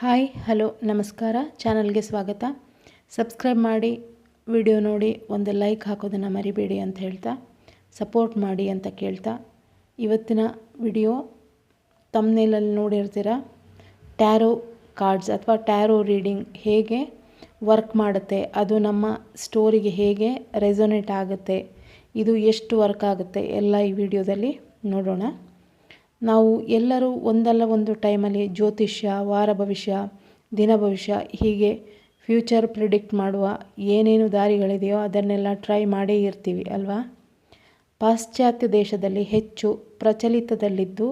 Hi, hello, ನಮಸ್ಕಾರ. ಚಾನಲ್ಗೆ ಸ್ವಾಗತ. ಸಬ್ಸ್ಕ್ರೈಬ್ ಮಾಡಿ, ವಿಡಿಯೋ ನೋಡಿ, ಒಂದು ಲೈಕ್ ಹಾಕೋದನ್ನು ಮರಿಬೇಡಿ ಅಂತ ಹೇಳ್ತಾ, ಸಪೋರ್ಟ್ ಮಾಡಿ ಅಂತ ಕೇಳ್ತಾ. ಇವತ್ತಿನ ವಿಡಿಯೋ ತಮ್ಮನೇಲಲ್ಲಿ ನೋಡಿರ್ತೀರ? ಟ್ಯಾರೋ ಕಾರ್ಡ್ಸ್ ಅಥವಾ ಟ್ಯಾರೋ ರೀಡಿಂಗ್ ಹೇಗೆ ವರ್ಕ್ ಮಾಡುತ್ತೆ, ಅದು ನಮ್ಮ ಸ್ಟೋರಿಗೆ ಹೇಗೆ ರೆಸೊನೇಟ್ ಆಗುತ್ತೆ, ಇದು ಎಷ್ಟು ವರ್ಕ್ ಆಗುತ್ತೆ, ಎಲ್ಲ ಈ ವಿಡಿಯೋದಲ್ಲಿ ನೋಡೋಣ. ನಾವು ಎಲ್ಲರೂ ಒಂದಲ್ಲ ಒಂದು ಟೈಮಲ್ಲಿ ಜ್ಯೋತಿಷ್ಯ, ವಾರ ಭವಿಷ್ಯ, ದಿನ ಭವಿಷ್ಯ, ಹೀಗೆ ಫ್ಯೂಚರ್ ಪ್ರಿಡಿಕ್ಟ್ ಮಾಡುವ ಏನೇನು ದಾರಿಗಳಿದೆಯೋ ಅದನ್ನೆಲ್ಲ ಟ್ರೈ ಮಾಡೇ ಇರ್ತೀವಿ, ಅಲ್ವಾ? ಪಾಶ್ಚಾತ್ಯ ದೇಶದಲ್ಲಿ ಹೆಚ್ಚು ಪ್ರಚಲಿತದಲ್ಲಿದ್ದು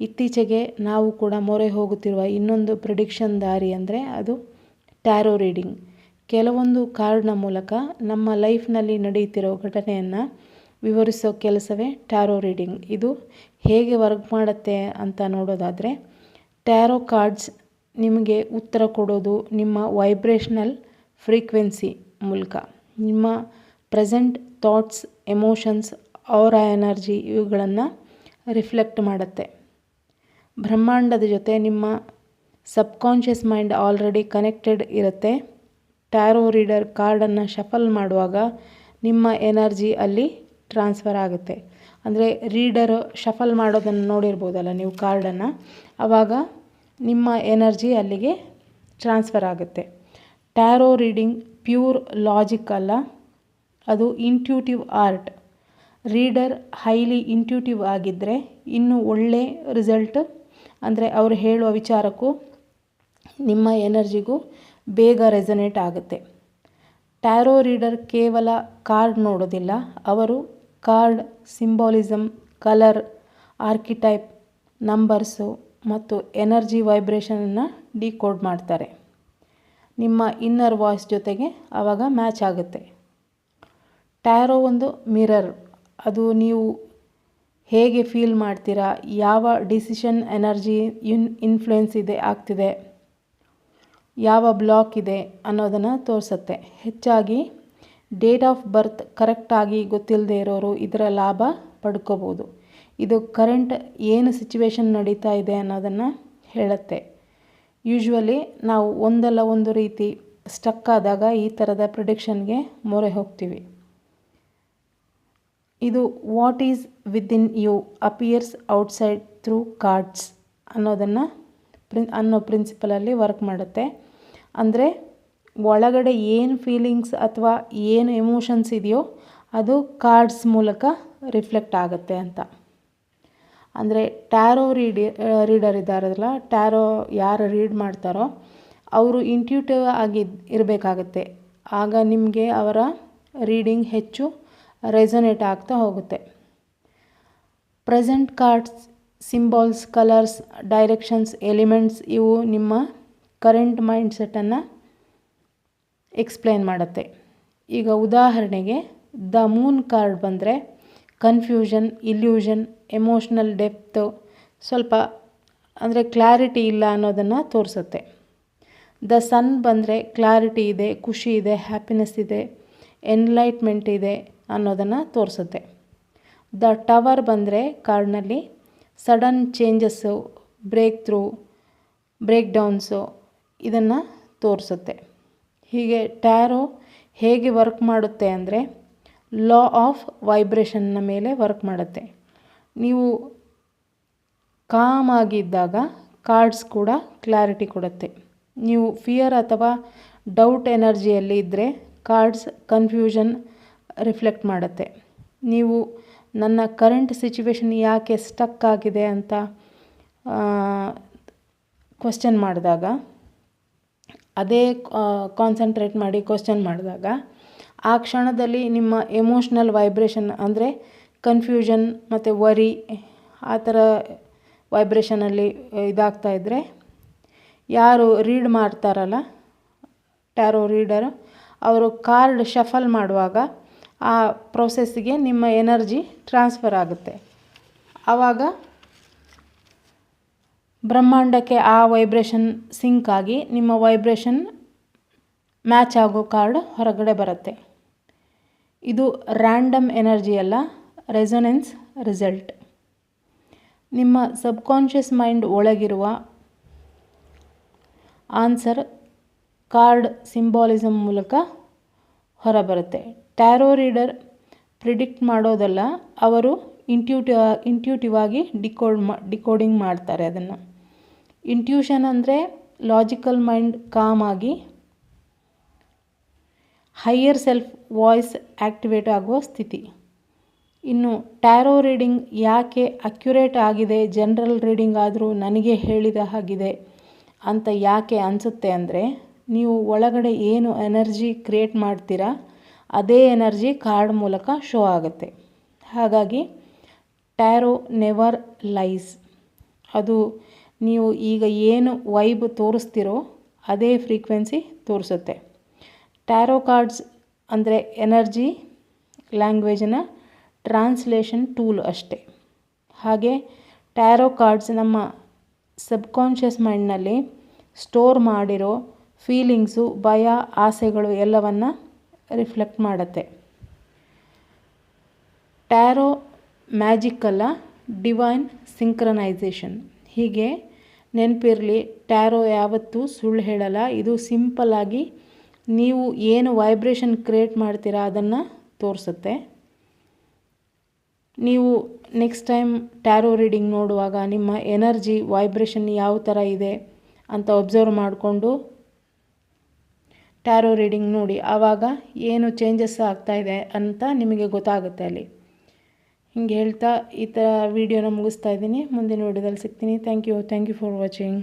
ಇತ್ತೀಚೆಗೆ ನಾವು ಕೂಡ ಮೊರೆ ಹೋಗುತ್ತಿರುವ ಇನ್ನೊಂದು ಪ್ರಿಡಿಕ್ಷನ್ ದಾರಿ ಅಂದರೆ ಅದು ಟ್ಯಾರೋ ರೀಡಿಂಗ್. ಕೆಲವೊಂದು ಕಾರ್ಡ್ನ ಮೂಲಕ ನಮ್ಮ ಲೈಫ್ನಲ್ಲಿ ನಡೆಯುತ್ತಿರೋ ಘಟನೆಯನ್ನು ವಿವರಿಸೋ ಕೆಲಸವೇ ಟ್ಯಾರೋ ರೀಡಿಂಗ್. ಇದು ಹೇಗೆ ವರ್ಕ್ ಮಾಡುತ್ತೆ ಅಂತ ನೋಡೋದಾದರೆ, ಟ್ಯಾರೋ ಕಾರ್ಡ್ಸ್ ನಿಮಗೆ ಉತ್ತರ ಕೊಡೋದು ನಿಮ್ಮ ವೈಬ್ರೇಷ್ನಲ್ ಫ್ರೀಕ್ವೆನ್ಸಿ ಮೂಲಕ. ನಿಮ್ಮ ಪ್ರೆಸೆಂಟ್ ಥಾಟ್ಸ್, ಎಮೋಷನ್ಸ್, ಅವರ ಎನರ್ಜಿ ಇವುಗಳನ್ನು ರಿಫ್ಲೆಕ್ಟ್ ಮಾಡುತ್ತೆ. ಬ್ರಹ್ಮಾಂಡದ ಜೊತೆ ನಿಮ್ಮ ಸಬ್ಕಾನ್ಷಿಯಸ್ ಮೈಂಡ್ ಆಲ್ರೆಡಿ ಕನೆಕ್ಟೆಡ್ ಇರುತ್ತೆ. ಟ್ಯಾರೋ ರೀಡರ್ ಕಾರ್ಡನ್ನು ಶಫಲ್ ಮಾಡುವಾಗ ನಿಮ್ಮ ಎನರ್ಜಿ ಅಲ್ಲಿ ಟ್ರಾನ್ಸ್ಫರ್ ಆಗುತ್ತೆ. ಅಂದರೆ ರೀಡರ್ ಶಫಲ್ ಮಾಡೋದನ್ನು ನೋಡಿರ್ಬೋದಲ್ಲ ನೀವು ಕಾರ್ಡನ್ನು ಆವಾಗ ನಿಮ್ಮ ಎನರ್ಜಿ ಅಲ್ಲಿಗೆ ಟ್ರಾನ್ಸ್ಫರ್ ಆಗುತ್ತೆ. ಟ್ಯಾರೋ ರೀಡಿಂಗ್ ಪ್ಯೂರ್ ಲಾಜಿಕ್ ಅಲ್ಲ, ಅದು intuitive art reader highly intuitive ಆಗಿದ್ದರೆ ಇನ್ನೂ ಒಳ್ಳೆ ರಿಸಲ್ಟ್ ಅಂದರೆ ಅವರು ಹೇಳುವ ವಿಚಾರಕ್ಕೂ ನಿಮ್ಮ ಎನರ್ಜಿಗೂ ಬೇಗ ರೆಸನೇಟ್ ಆಗುತ್ತೆ. ಟ್ಯಾರೋ ರೀಡರ್ ಕೇವಲ ಕಾರ್ಡ್ ನೋಡೋದಿಲ್ಲ, ಅವರು card symbolism colour, archetype, numbers ಮತ್ತು ಎನರ್ಜಿ ವೈಬ್ರೇಷನನ್ನು ಡಿಕೋಡ್ ಮಾಡ್ತಾರೆ. ನಿಮ್ಮ ಇನ್ನರ್ ವಾಯ್ಸ್ ಜೊತೆಗೆ ಆವಾಗ ಮ್ಯಾಚ್ ಆಗುತ್ತೆ. ಟ್ಯಾರೋ ಒಂದು ಮಿರರ್. ಅದು ನೀವು ಹೇಗೆ ಫೀಲ್ ಮಾಡ್ತೀರಾ? ಯಾವ ಡಿಸಿಷನ್ ಎನರ್ಜಿ ಇನ್, ಇನ್ಫ್ಲುಯೆನ್ಸ್ ಇದೆ, ಆಗ್ತಿದೆ? ಯಾವ ಬ್ಲಾಕ್ ಇದೆ ಅನ್ನೋದನ್ನು ತೋರಿಸುತ್ತೆ. ಹೆಚ್ಚಾಗಿ ಡೇಟ್ ಆಫ್ ಬರ್ತ್ ಕರೆಕ್ಟಾಗಿ ಗೊತ್ತಿಲ್ಲದೆ ಇರೋರು ಇದರ ಲಾಭ ಪಡ್ಕೋಬೋದು. ಇದು ಕರೆಂಟ್ ಏನು ಸಿಚುವೇಶನ್ ನಡೀತಾ ಇದೆ ಅನ್ನೋದನ್ನು ಹೇಳುತ್ತೆ. ಯೂಶ್ವಲಿ ನಾವು ಒಂದಲ್ಲ ಒಂದು ರೀತಿ ಸ್ಟಕ್ ಆದಾಗ ಈ ಥರದ ಪ್ರಿಡಿಕ್ಷನ್ಗೆ ಮೊರೆ ಹೋಗ್ತೀವಿ. ಇದು what is within you appears outside through cards ಅನ್ನೋದನ್ನು ಪ್ರಿನ್ ಅನ್ನೋ ಪ್ರಿನ್ಸಿಪಲಲ್ಲಿ ವರ್ಕ್ ಮಾಡುತ್ತೆ. ಅಂದರೆ ಒಳಗಡೆ ಏನು ಫೀಲಿಂಗ್ಸ್ ಅಥವಾ ಏನು ಎಮೋಷನ್ಸ್ ಇದೆಯೋ ಅದು ಕಾರ್ಡ್ಸ್ ಮೂಲಕ ರಿಫ್ಲೆಕ್ಟ್ ಆಗುತ್ತೆ ಅಂತ. ಅಂದರೆ ಟ್ಯಾರೋ ರೀಡಿ ರೀಡರ್ ಇದ್ದಾರಲ್ಲ ಟ್ಯಾರೋ ಯಾರು ರೀಡ್ ಮಾಡ್ತಾರೋ ಅವರು ಇಂಟ್ಯೂಟಿವ್ ಆಗಿ ಇರಬೇಕಾಗತ್ತೆ. ಆಗ ನಿಮಗೆ ಅವರ ರೀಡಿಂಗ್ ಹೆಚ್ಚು ರೆಸೊನೇಟ್ ಆಗ್ತಾ ಹೋಗುತ್ತೆ. Present cards symbols colours directions elements ಇವು ನಿಮ್ಮ ಕರೆಂಟ್ ಮೈಂಡ್ ಸೆಟ್ಟನ್ನು ಎಕ್ಸ್ಪ್ಲೇನ್ ಮಾಡುತ್ತೆ. ಈಗ ಉದಾಹರಣೆಗೆ, ದ ಮೂನ್ ಕಾರ್ಡ್ ಬಂದರೆ ಕನ್ಫ್ಯೂಷನ್ ಇಲ್ಯೂಷನ್ ಎಮೋಷ್ನಲ್ ಡೆಪ್ತ್ ಸ್ವಲ್ಪ ಅಂದರೆ ಕ್ಲಾರಿಟಿ ಇಲ್ಲ ಅನ್ನೋದನ್ನು ತೋರಿಸುತ್ತೆ. ದ ಸನ್ ಬಂದರೆ ಕ್ಲಾರಿಟಿ ಇದೆ, ಖುಷಿ ಇದೆ ಹ್ಯಾಪಿನೆಸ್ ಇದೆ ಎನ್ಲೈಟ್ಮೆಂಟ್ ಇದೆ ಅನ್ನೋದನ್ನು ತೋರಿಸುತ್ತೆ. ದ ಟವರ್ ಬಂದರೆ ಕಾರ್ಡ್ನಲ್ಲಿ sudden changes breakthrough breakdowns ಇದನ್ನು ತೋರಿಸುತ್ತೆ. ಹೀಗೆ ಟ್ಯಾರೋ ಹೇಗೆ ವರ್ಕ್ ಮಾಡುತ್ತೆ ಅಂದರೆ ಲಾ ಆಫ್ ವೈಬ್ರೇಷನ್ನ ಮೇಲೆ ವರ್ಕ್ ಮಾಡುತ್ತೆ. ನೀವು ಕಾಮ್ ಆಗಿದ್ದಾಗ ಕಾರ್ಡ್ಸ್ ಕೂಡ ಕ್ಲಾರಿಟಿ ಕೊಡುತ್ತೆ. ನೀವು ಫಿಯರ್ ಅಥವಾ ಡೌಟ್ ಎನರ್ಜಿಯಲ್ಲಿ ಇದ್ದರೆ ಕಾರ್ಡ್ಸ್ ಕನ್ಫ್ಯೂಷನ್ ರಿಫ್ಲೆಕ್ಟ್ ಮಾಡುತ್ತೆ. ನೀವು ನನ್ನ ಕರೆಂಟ್ ಸಿಚುವೇಶನ್ ಯಾಕೆ ಸ್ಟಕ್ ಆಗಿದೆ ಅಂತ ಕ್ವಶನ್ ಮಾಡಿದಾಗ ಅದೇ ಕಾನ್ಸಂಟ್ರೇಟ್ ಮಾಡಿ ಕ್ವಶನ್ ಮಾಡಿದಾಗ, ಆ ಕ್ಷಣದಲ್ಲಿ ನಿಮ್ಮ ಎಮೋಷ್ನಲ್ ವೈಬ್ರೇಷನ್ ಅಂದರೆ ಕನ್ಫ್ಯೂಷನ್ ಮತ್ತು ವರಿ ಆ ಥರ ವೈಬ್ರೇಷನಲ್ಲಿ ಇದಾಗ್ತಾ ಇದ್ದರೆ ಯಾರು ರೀಡ್ ಮಾಡ್ತಾರಲ್ಲ ಟ್ಯಾರೋ ರೀಡರು ಅವರು ಕಾರ್ಡ್ ಶಫಲ್ ಮಾಡುವಾಗ ಆ ಪ್ರೊಸೆಸ್ಸಿಗೆ ನಿಮ್ಮ ಎನರ್ಜಿ ಟ್ರಾನ್ಸ್ಫರ್ ಆಗುತ್ತೆ. ಆವಾಗ ಬ್ರಹ್ಮಾಂಡಕ್ಕೆ ಆ ವೈಬ್ರೇಷನ್ ಸಿಂಕ್ ಆಗಿ ನಿಮ್ಮ ವೈಬ್ರೇಷನ್ ಮ್ಯಾಚ್ ಆಗೋ ಕಾರ್ಡ್ ಹೊರಗಡೆ ಬರುತ್ತೆ. ಇದು ರ್ಯಾಂಡಮ್ ಎನರ್ಜಿ ಅಲ್ಲ, ರೆಸೊನೆನ್ಸ್ ರಿಸಲ್ಟ್. ನಿಮ್ಮ ಸಬ್ಕಾನ್ಷಿಯಸ್ ಮೈಂಡ್ ಒಳಗಿರುವ ಆನ್ಸರ್ ಕಾರ್ಡ್ ಸಿಂಬಾಲಿಸಮ್ ಮೂಲಕ ಹೊರಬರುತ್ತೆ. ಟ್ಯಾರೋ ರೀಡರ್ ಪ್ರಿಡಿಕ್ಟ್ ಮಾಡೋದಲ್ಲ, ಅವರು ಇಂಟ್ಯೂಟಿವ್ ಇಂಟ್ಯೂಟಿವ್ ಆಗಿ ಡಿಕೋಡ್ ಮಾ ಡಿಕೋಡಿಂಗ್ ಮಾಡ್ತಾರೆ ಅದನ್ನು. ಇಂಟ್ಯೂಷನ್ ಅಂದರೆ ಲಾಜಿಕಲ್ ಮೈಂಡ್ ಕಾಮ್ ಆಗಿ ಹೈಯರ್ ಸೆಲ್ಫ್ ವಾಯ್ಸ್ ಆ್ಯಕ್ಟಿವೇಟ್ ಆಗುವ ಸ್ಥಿತಿ. ಇನ್ನು ಟ್ಯಾರೋ ರೀಡಿಂಗ್ ಯಾಕೆ ಅಕ್ಯುರೇಟ್ ಆಗಿದೆ ಜನರಲ್ ರೀಡಿಂಗ್ ಆದರೂ ನನಗೆ ಹೇಳಿದ ಹಾಗಿದೆ ಅಂತ ಯಾಕೆ ಅನಿಸುತ್ತೆ ಅಂದರೆ ನೀವು ಒಳಗಡೆ ಏನು ಎನರ್ಜಿ ಕ್ರಿಯೇಟ್ ಮಾಡ್ತೀರಾ, ಅದೇ ಎನರ್ಜಿ ಕಾರ್ಡ್ ಮೂಲಕ ಶೋ ಆಗುತ್ತೆ. ಹಾಗಾಗಿ ಟ್ಯಾರೋ ನೆವರ್ ಲೈಸ್. ಅದು ನೀವು ಈಗ ಏನು ವೈಬ್ ತೋರಿಸ್ತಿರೋ ಅದೇ ಫ್ರೀಕ್ವೆನ್ಸಿ ತೋರಿಸುತ್ತೆ. ಟ್ಯಾರೋ ಕಾರ್ಡ್ಸ್ ಅಂದರೆ ಎನರ್ಜಿ, ಲ್ಯಾಂಗ್ವೇಜಿನ ಟ್ರಾನ್ಸ್ಲೇಷನ್ ಟೂಲ್ ಅಷ್ಟೇ. ಹಾಗೆ ಟ್ಯಾರೋ ಕಾರ್ಡ್ಸ್ ನಮ್ಮ ಸಬ್ಕಾನ್ಷಿಯಸ್ ಮೈಂಡ್ನಲ್ಲಿ ಸ್ಟೋರ್ ಮಾಡಿರೋ ಫೀಲಿಂಗ್ಸು, ಭಯ, ಆಸೆಗಳು ಎಲ್ಲವನ್ನು ರಿಫ್ಲೆಕ್ಟ್ ಮಾಡುತ್ತೆ. ಟ್ಯಾರೋ ಮ್ಯಾಜಿಕ್ ಅಲ್ಲ ಡಿವೈನ್ ಸಿಂಕ್ರನೈಸೇಷನ್. ಹೀಗೆ ನೆನಪಿರಲಿ, ಟ್ಯಾರೋ ಯಾವತ್ತೂ ಸುಳ್ಳು ಹೇಳಲ್ಲ. ಇದು ಸಿಂಪಲ್ಲಾಗಿ ನೀವು ಏನು ವೈಬ್ರೇಷನ್ ಕ್ರಿಯೇಟ್ ಮಾಡ್ತೀರಾ ಅದನ್ನು ತೋರಿಸುತ್ತೆ. ನೀವು ನೆಕ್ಸ್ಟ್ ಟೈಮ್ ಟ್ಯಾರೋ ರೀಡಿಂಗ್ ನೋಡುವಾಗ ನಿಮ್ಮ ಎನರ್ಜಿ, ವೈಬ್ರೇಷನ್ ಯಾವ ಥರ ಇದೆ ಅಂತ ಒಬ್ಸರ್ವ್ ಮಾಡಿಕೊಂಡು ಟ್ಯಾರೋ ರೀಡಿಂಗ್ ನೋಡಿ. ಆವಾಗ ಏನು ಚೇಂಜಸ್ ಆಗ್ತಾಯಿದೆ ಅಂತ ನಿಮಗೆ ಗೊತ್ತಾಗುತ್ತೆ ಅಲ್ಲಿ. ಹಿಂಗೆ ಹೇಳ್ತಾ ಈ ಥರ ವೀಡಿಯೋನ ಮುಗಿಸ್ತಾ ಇದ್ದೀನಿ. ಮುಂದಿನ ವೀಡಿಯೋದಲ್ಲಿ ಸಿಗ್ತೀನಿ. Thank you thank you for watching